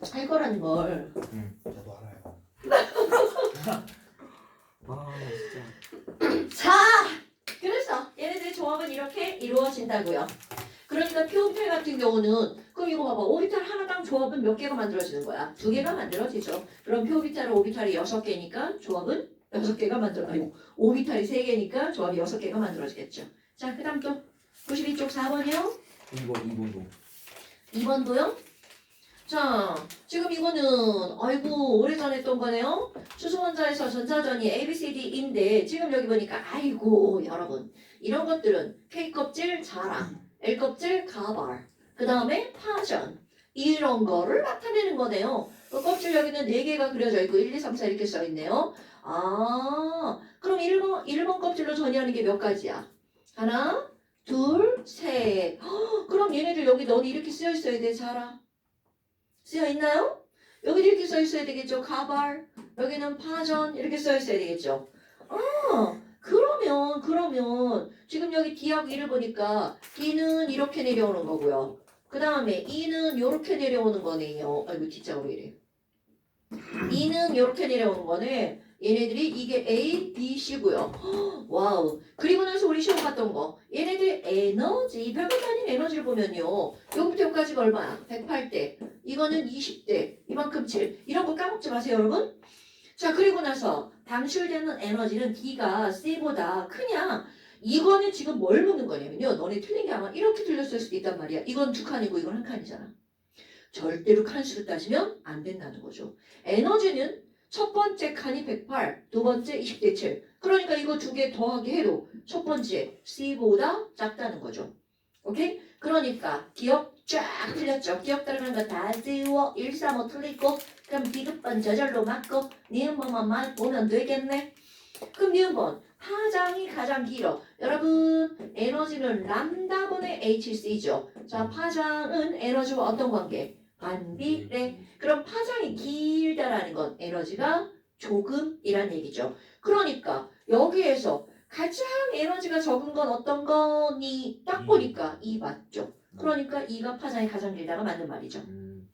할 거라는 걸. 저도 알아요. 아 진짜 자, 그래서 얘네들의 조합은 이렇게 이루어진다고요. 그러니까 표피탈 같은 경우는 그럼 이거 봐봐. 오비탈 하나당 조합은 몇 개가 만들어지는 거야? 두 개가 만들어지죠. 그럼 표비탈은 오비탈이 여섯 개니까 조합은 여섯 개가 만들어. 아이고, 오비탈이 세 개니까 조합이 여섯 개가 만들어지겠죠. 자, 그다음 또 92쪽 4번이요. 2번 2번도 2번도요? 자, 지금 이거는 아이고 오래전에 했던 거네요. 수소원자에서 전자전이 ABCD인데 지금 여기 보니까 아이고 여러분 이런 것들은 K 껍질 자랑, L 껍질 가발, 그 다음에 파전 이런 거를 나타내는 거네요. 그 껍질 여기는 4개가 그려져 있고 1, 2, 3, 4 이렇게 써 있네요. 아, 그럼 1번, 1번 껍질로 전이하는 게 몇 가지야? 하나, 둘, 셋. 헉, 그럼 얘네들 여기 넌 이렇게 쓰여 있어야 돼, 자라. 쓰여 있나요? 여기 이렇게 써 있어야 되겠죠. 가발. 여기는 파전 이렇게 써 있어야 되겠죠. 아, 그러면 그러면 지금 여기 D하고 E를 보니까 D는 이렇게 내려오는 거고요. 그 다음에 E는 이렇게 내려오는 거네요. 아이고 D자로 이래. E는 이렇게 내려오는 거네. 얘네들이 이게 A, B, C고요. 헉, 와우. 그리고 나서 우리 시험 봤던 거. 얘네들 에너지, 별것 아닌 에너지를 보면요. 여기부터 여기까지가 얼마야? 108대. 이거는 20대. 이만큼 7. 이런 거 까먹지 마세요, 여러분. 자, 그리고 나서 방출되는 에너지는 D가 C보다 크냐? 이거는 지금 뭘 묻는 거냐면요. 너네 틀린 게 아마 이렇게 들렸을 수도 있단 말이야. 이건 두 칸이고 이건 한 칸이잖아. 절대로 칸수로 따지면 안 된다는 거죠. 에너지는 첫 번째 칸이 108, 두 번째 20대 7. 그러니까 이거 두 개 더하기 해도 첫 번째 C보다 작다는 거죠. 오케이? 그러니까 기억 쫙 틀렸죠. 기억 따르는 거다 지워. 1, 3, 5 틀리고 그럼 디귿번 저절로 맞고 니은번만 만 보면 되겠네. 그럼 니은번 파장이 가장 길어. 여러분 에너지는 람다분의 HC죠. 자 파장은 에너지와 어떤 관계? 반비례. 그럼 파장이 길다라는 건 에너지가 조금이란 얘기죠. 그러니까 여기에서 가장 에너지가 적은 건 어떤 거니? 딱 보니까 이 맞죠. 그러니까 이가 파장이 가장 길다가 맞는 말이죠. 음,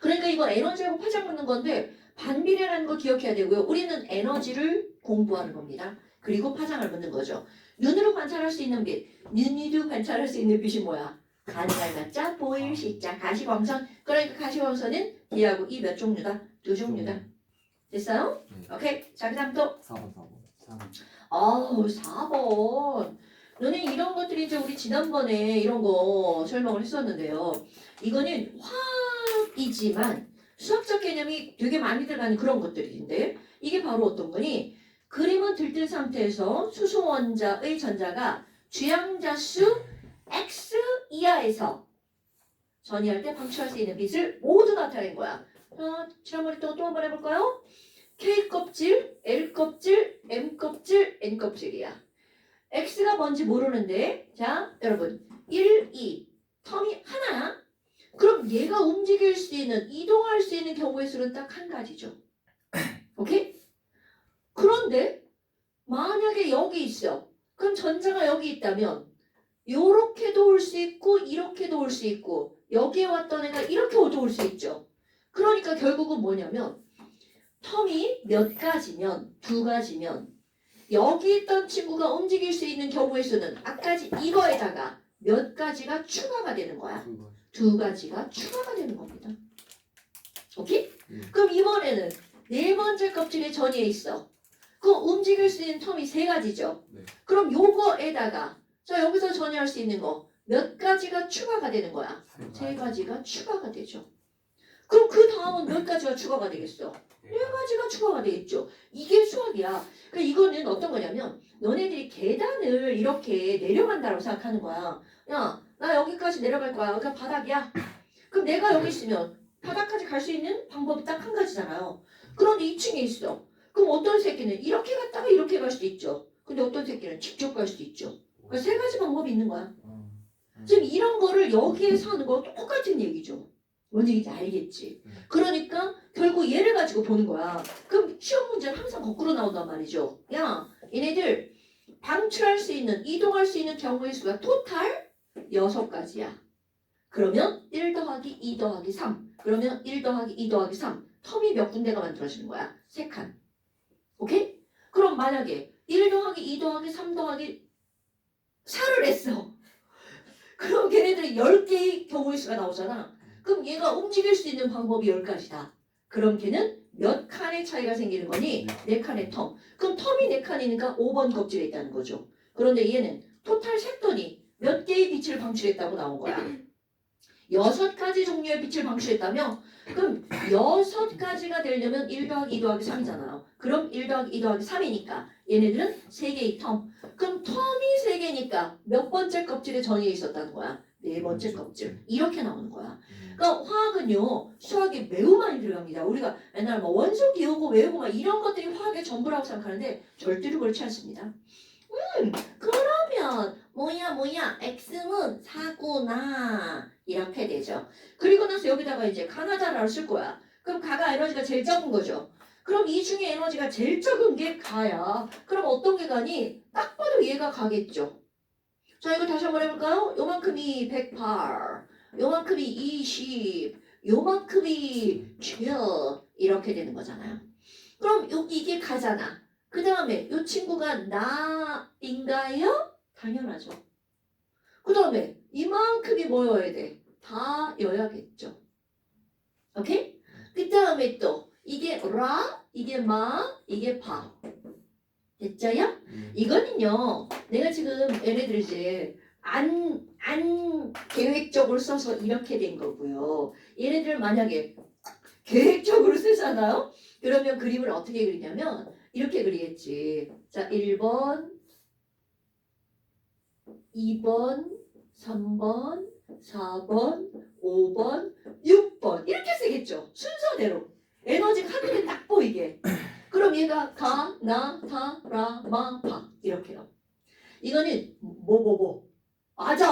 그러니까 이건 에너지하고 파장 묻는 건데 반비례라는 거 기억해야 되고요. 우리는 에너지를 공부하는 겁니다. 그리고 파장을 묻는 거죠. 눈으로 관찰할 수 있는 빛, 눈이도 관찰할 수 있는 빛이 뭐야? 가능할 가짜, 보일 시자, 가시광선. 그러니까 가시광선은 D하고 E 몇 종류다? 두 종류다. 됐어요? 네. 오케이. 자, 그 다음 또 4번 4번 3. 아우 4번 너네 이런 것들이 이제 우리 지난번에 이런 거 설명을 했었는데요 이거는 화학이지만 수학적 개념이 되게 많이 들어가는 그런 것들인데 이게 바로 어떤 거니 그림은 들뜬 상태에서 수소 원자의 전자가 주양자 수 x 이하에서 전이할 때 방출할 수 있는 빛을 모두 나타낸 거야 자, 지난번에 또 또 한번 해볼까요? K 껍질, L 껍질, M 껍질, N 껍질이야. X가 뭔지 모르는데, 자, 여러분, 1, 2, 텀이 하나야? 그럼 얘가 움직일 수 있는, 이동할 수 있는 경우의 수는 딱 한 가지죠. 오케이? 그런데, 만약에 여기 있어. 그럼 전자가 여기 있다면, 요렇게도 올 수 있고, 이렇게도 올 수 있고, 여기에 왔던 애가 이렇게도 올 수 있죠. 그러니까 결국은 뭐냐면, 텀이 몇 가지면 두 가지면 여기 있던 친구가 움직일 수 있는 경우의 수는 아까지 이거에다가 몇 가지가 추가가 되는 거야. 두 가지가 추가가 되는 겁니다. 오케이? 음. 그럼 이번에는 네 번째 껍질에 전이에 있어. 그 움직일 수 있는 텀이 세 가지죠. 네. 그럼 요거에다가 자 여기서 전이할 수 있는 거 몇 가지가 추가가 되는 거야. 세 가지가 추가가 되죠. 그럼 그 다음은 몇 가지가 추가가 되겠어? 네 가지가 추가가 되겠죠. 이게 수학이야. 그러니까 이거는 어떤 거냐면 너네들이 계단을 이렇게 내려간다고 생각하는 거야. 야, 나 여기까지 내려갈 거야. 그러니까 바닥이야. 그럼 내가 여기 있으면 바닥까지 갈 수 있는 방법이 딱 한 가지잖아요. 그런데 2층에 있어. 그럼 어떤 새끼는 이렇게 갔다가 이렇게 갈 수도 있죠. 근데 어떤 새끼는 직접 갈 수도 있죠. 그러니까 세 가지 방법이 있는 거야. 지금 이런 거를 여기에서 하는 거 똑같은 얘기죠. 뭔 얘기인지 알겠지? 음. 그러니까 결국 얘를 가지고 보는 거야. 그럼 시험 문제는 항상 거꾸로 나온단 말이죠. 야, 얘네들 방출할 수 있는, 이동할 수 있는 경우의 수가 토탈 여섯 가지야. 그러면 1 더하기 2 더하기 3. 그러면 1 더하기 2 더하기 3. 텀이 몇 군데가 만들어지는 거야? 세 칸. 오케이? 그럼 만약에 1 더하기 2 더하기 3 더하기 4를 했어. 그럼 걔네들이 10개의 경우의 수가 나오잖아. 그럼 얘가 움직일 수 있는 방법이 10가지다. 그럼 걔는 몇 칸의 차이가 생기는 거니? 네 칸의 텀. 그럼 텀이 네 칸이니까 5번 껍질에 있다는 거죠. 그런데 얘는 토탈 셌더니 몇 개의 빛을 방출했다고 나온 거야. 여섯 가지 종류의 빛을 방출했다며? 그럼 여섯 가지가 되려면 1 더하기 2 더하기 3이잖아요. 그럼 1 더하기 2 더하기 3이니까 얘네들은 세 개의 텀. 그럼 개니까 몇 번째 껍질에 전이에 있었다는 거야? 네 번째 껍질. 이렇게 나오는 거야. 그러니까 화학은요 수학에 매우 많이 들어갑니다. 우리가 맨날 뭐 원소 기호고 외우고 막 이런 것들이 화학의 전부라고 생각하는데 절대로 그렇지 않습니다. 음 그러면 뭐야 뭐야 x는 4구나 이렇게 되죠. 그리고 나서 여기다가 이제 가나다라를 쓸 거야. 그럼 가가 에너지가 제일 적은 거죠. 그럼 이 중에 에너지가 제일 적은 게 가야. 그럼 어떤 게 가니? 딱 봐도 얘가 가겠죠. 자 이거 다시 한번 해볼까요? 요만큼이 108, 요만큼이 20, 요만큼이 7 이렇게 되는 거잖아요. 그럼 요, 이게 가잖아. 그 다음에 요 친구가 나인가요? 당연하죠. 그 다음에 이만큼이 뭐여야 돼? 다여야겠죠. 오케이? 그 다음에 또 이게 라, 이게 마, 이게 파. 됐죠요? 음. 이거는요, 내가 지금 얘네들 이제 안, 안 계획적으로 써서 이렇게 된 거고요. 얘네들 만약에 계획적으로 쓰잖아요? 그러면 그림을 어떻게 그리냐면, 이렇게 그리겠지. 자, 1번, 2번, 3번, 4번, 5번, 6번. 이렇게 쓰겠죠. 순서대로. 에너지가 한눈에 딱 보이게. 그럼 얘가 가, 나, 타, 라, 마, 파. 이렇게요. 이거는 뭐, 뭐, 뭐. 맞아.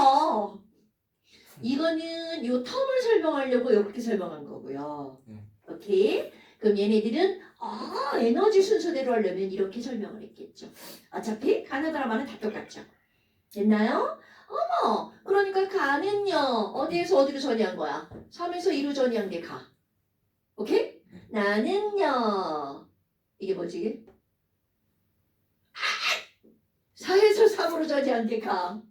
이거는 요 텀을 설명하려고 이렇게 설명한 거고요. 네. 오케이? 그럼 얘네들은 아 에너지 순서대로 하려면 이렇게 설명을 했겠죠. 어차피 가나다라마는 다 똑같죠. 됐나요? 어머, 그러니까 가는요 어디에서 어디로 전이한 거야? 3에서 2로 전이한 게 가. 오케이? 나는요 이게 뭐지 이게? 4에서 3으로 전이한 게 가.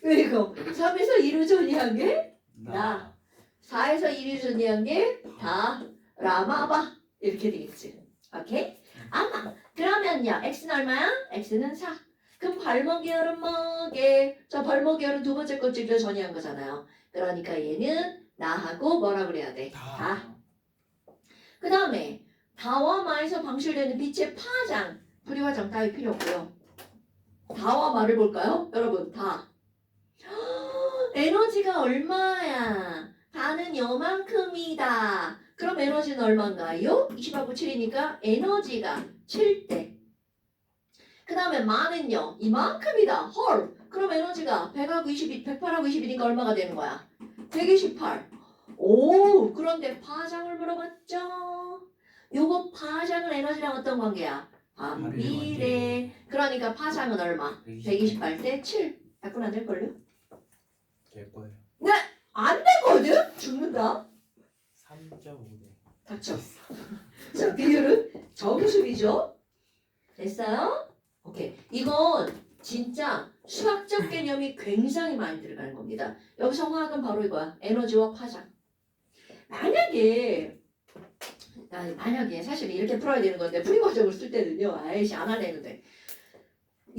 그리고 3에서 2로 전이한 게 나. 4에서 1로 전이한 게 다. 라마바 이렇게 되겠지. 오케이? 아마 그러면요 x는 얼마야? x는 4. 그럼 발목계열은 뭐게? 저 발목계열은 두 번째 껍질로 전이한 거잖아요. 그러니까 얘는 나하고 뭐라 그래야 돼? 다. 그 다음에 다와 마에서 방출되는 빛의 파장, 불이화장 따위 필요 없고요. 다와 마를 볼까요? 여러분 다. 에너지가 얼마야? 다는 요만큼이다. 그럼 에너지는 얼마인가요? 20하고 7이니까 에너지가 7대. 그 다음에 마는요. 이만큼이다. 헐. 그럼 에너지가 100하고 22, 108하고 22니까 얼마가 되는 거야? 128. 오, 그런데 파장을 물어봤죠? 요거 파장은 에너지랑 어떤 관계야? 반비례. 그러니까 파장은 얼마? 128대 7. 약분 안 될걸요? 될 거예요. 안 되거든? 죽는다. 3.5대. 닥쳐. 자, 비율은 정수비죠? 됐어요? 오케이. 이건 진짜 수학적 개념이 굉장히 많이 들어가는 겁니다. 여기서 화학은 바로 이거야. 에너지와 파장. 만약에 아, 만약에 사실 이렇게 풀어야 되는 건데 풀이 과정을 쓸 때는요. 아이씨 안 하려는데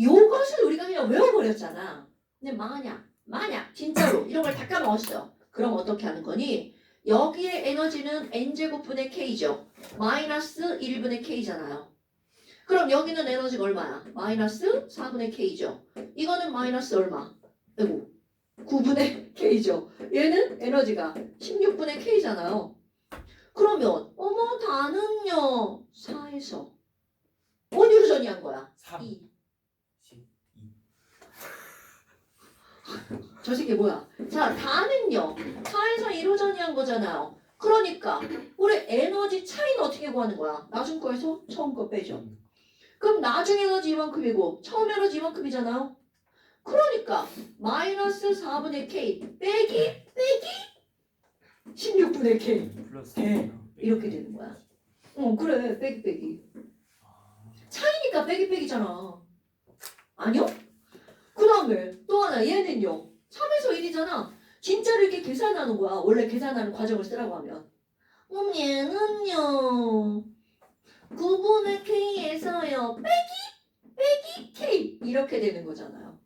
요것을 우리가 그냥 외워버렸잖아. 근데 만약 만약 진짜로 이런 걸 다 까먹었어. 그럼 어떻게 하는 거니? 여기에 에너지는 n제곱분의 k죠. 마이너스 1분의 k잖아요. 그럼 여기는 에너지가 얼마야? 마이너스 4분의 k죠. 이거는 마이너스 얼마? 아이고 9분의 k죠. 얘는 에너지가 16분의 k잖아요. 그러면 어 머 다는요 4에서 어디로 전이한 거야? 3. 2. 12. 저 새끼 뭐야? 자, 다는요. 4에서 1로 전이한 거잖아요. 그러니까 우리 에너지 차이는 어떻게 구하는 거야? 나중 거에서 처음 거 빼죠. 그럼 나중 에너지 이만큼이고 처음 에너지 이만큼이잖아요. 그러니까 마이너스 4분의 k 빼기 빼기 16분의 K 네. 이렇게 되는 거야. 어 그래 빼기 빼기 아, 차이니까 빼기 빼기잖아. 아니요? 그 다음에 또 하나 얘는요 3에서 1이잖아. 진짜로 이렇게 계산하는 거야. 원래 계산하는 과정을 쓰라고 하면. 그럼 얘는요 9분의 K에서요 빼기 빼기 K 이렇게 되는 거잖아요.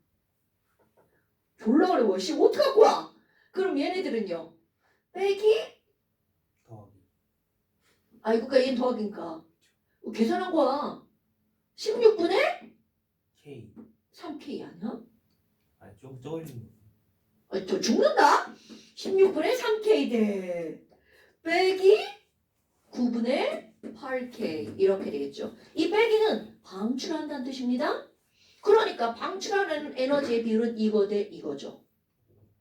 졸라 어려워. 씨 갖고 와? 그럼 얘네들은요 빼기 아이고 그니까 얘는 더하기니까 어, 계산한 거야. 16분의 K 3K 아니야? 아니 좀 적어있는 아, 저 죽는다? 16분의 3K 대 빼기 9분의 8K 이렇게 되겠죠. 이 빼기는 방출한다는 뜻입니다. 그러니까 방출하는 에너지의 비율은 이거 대 이거죠.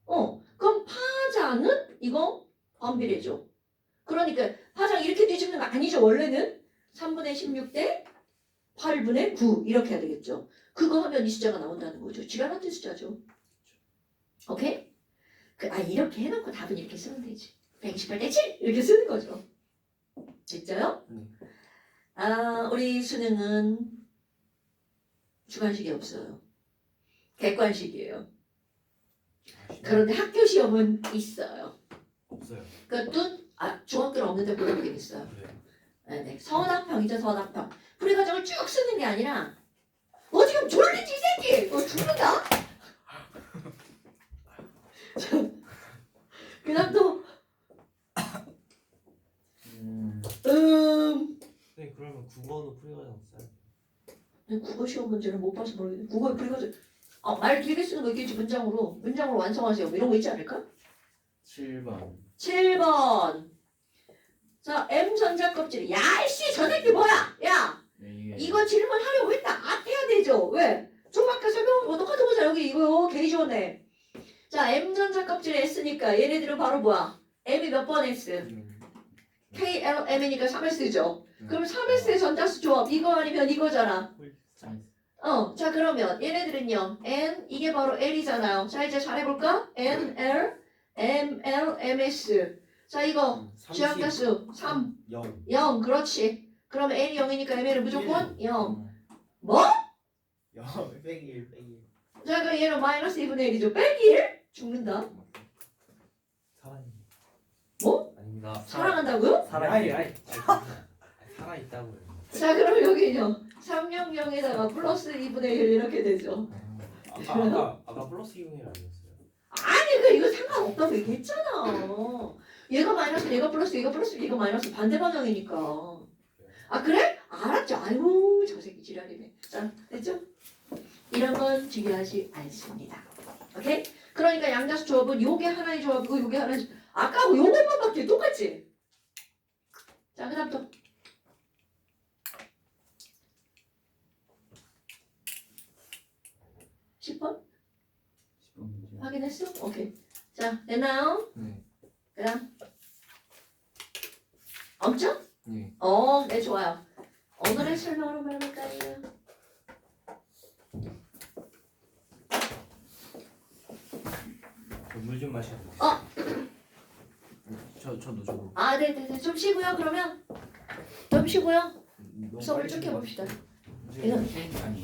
어, 그럼 파장은 이거 반비례죠. 그러니까 파장 이렇게 뒤집는 거 아니죠. 원래는 3분의 16대 8분의 9 이렇게 해야 되겠죠. 그거 하면 이 숫자가 나온다는 거죠. 지가 같은 숫자죠. 오케이? 그, 아, 이렇게 해놓고 답은 이렇게 쓰면 되지. 128대 7! 이렇게 쓰는 거죠. 됐죠? 네. 아, 우리 수능은 주관식이 없어요. 객관식이에요. 그런데 학교 시험은 있어요. 없어요 그것도, 아, 중학교는 없는데 고등학교는 있어요. 네, 네. 서학평이죠, 서학평. 풀이과정을 쭉 쓰는 게 아니라, 어, 지금 졸리지, 이 새끼! 어, 죽는다? 그 다음 또, 음 음, 네 그러면 국어는 풀이과정 써요 국어 시험 문제는 못 봐서 모르겠는데, 국어 풀이과정, 아, 말 길게 쓰는 거 있겠지, 문장으로. 문장으로 완성하세요. 뭐 이런 거 있지 않을까? 7번 7번. 자, M 전자 껍질. 야, 이씨, 저 새끼 뭐야? 야, 네, 이게 이거 질문하려고 했다. 앞해야 되죠. 왜? 중학교 설명은 뭐 똑같은 거잖아. 여기 이거 게이지원에. 자, M 전자 껍질에 S니까 얘네들은 바로 뭐야? M이 몇 번 S? K, L, M이니까 3S죠. 그럼 3S의 전자수 조합 이거 아니면 이거잖아. 어, 자 그러면 얘네들은요. N 이게 바로 L이잖아요. 자 이제 잘해볼까? N, L, M, L, M, S. 자 이거 주약가수 3, 0 0 그렇지. 그러면 N이 0이니까 M은 무조건 0. 뭐? 0 빼기 1 빼기 1 자 그럼 얘는 마이너스 2분의 1이죠. 빼기 1? 죽는다. 살아있는 뭐? 아닙니다 사랑한다고요? 살아있 아이 살아있다고요 자 그럼 여기요. 300에다가 플러스 2분의 1 이렇게 되죠. 아까 아까 아까 플러스 2분의 1 아니었어 요 아니 그 이거 상관없다고 얘기했잖아. 얘가 마이너스 얘가 플러스 얘가 플러스 얘가 마이너스 반대 방향이니까. 아 그래? 알았죠. 아이고 저 새끼 지랄이네. 자 됐죠? 이런 건 중요하지 않습니다. 오케이? 그러니까 양자수 조합은 요게 하나의 조합이고 요게 하나의 조합. 아까하고 요것만 밖에 똑같지? 자 그다음 또 10번? 10번 문제 확인했어? 오케이. 자, 됐나요? 네 그다음. 없죠? 네. 어, 네, 좋아요. 오늘의 설명으로 말해볼까요? 물좀 마셔야 돼. 어. 저 저도 저도. 아, 네, 네, 네. 좀 쉬고요, 그러면. 좀 쉬고요. 수업을 쭉. 해봅시다. 이거 아니.